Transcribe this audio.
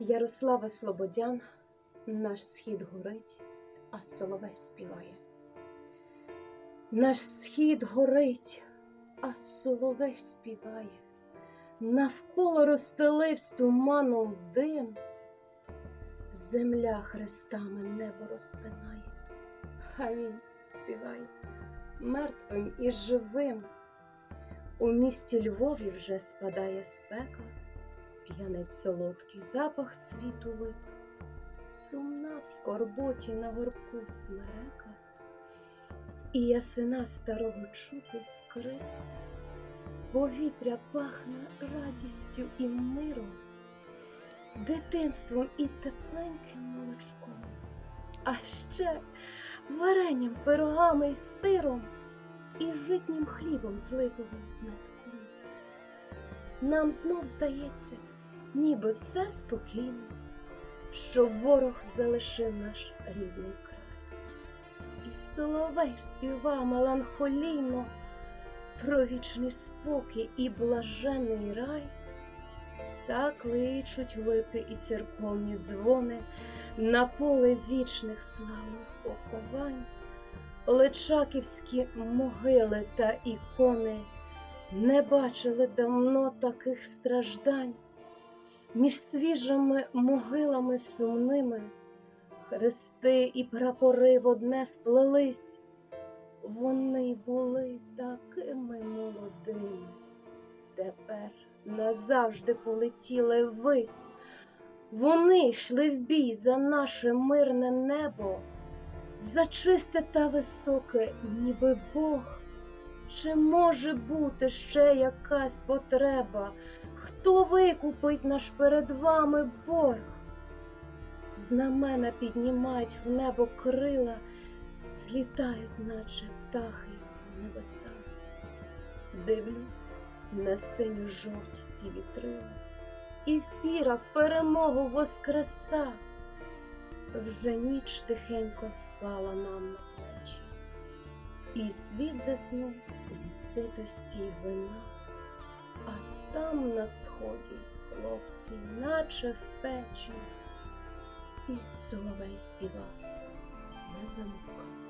Ярослава Слободян, наш схід горить, а соловей співає. Наш схід горить, а соловей співає. Навколо розстеливсь туманом дим, земля хрестами небо розпинає, а він співає мертвим і живим. У місті Львові вже спадає спека, п'янить солодкий запах цвіту лип, сумна в скорботі на горбку смерека, і ясина старого чути скрип, повітря пахне радістю і миром, дитинством і тепленьким молочком, а ще варенням, пирогами й сиром і житнім хлібом з липовим метком. Нам знов здається, ніби все спокійно, що ворог залишив наш рідний край. І соловей співа меланхолійно про вічний спокій і блажений рай. Так кличуть липи і церковні дзвони на поле вічних славних поховань. Личаківські могили та ікони не бачили давно таких страждань. Між свіжими могилами сумними хрести і прапори в одне сплелись. Вони були такими молодими, тепер назавжди полетіли ввись. Вони йшли в бій за наше мирне небо за чисте та високе, ніби Бог. Чи може бути ще якась потреба? Хто викупить наш перед вами борг? Знамена піднімають в небо крила, злітають, наче птахи в небеса. Дивлюсь на синю жовті ці вітрила, і віра в перемогу воскреса. Вже ніч тихенько спала нам на плечі, і світ заснув від ситості вина, там на сході хлопці, наче в печі, і соловей співав, не замовкав.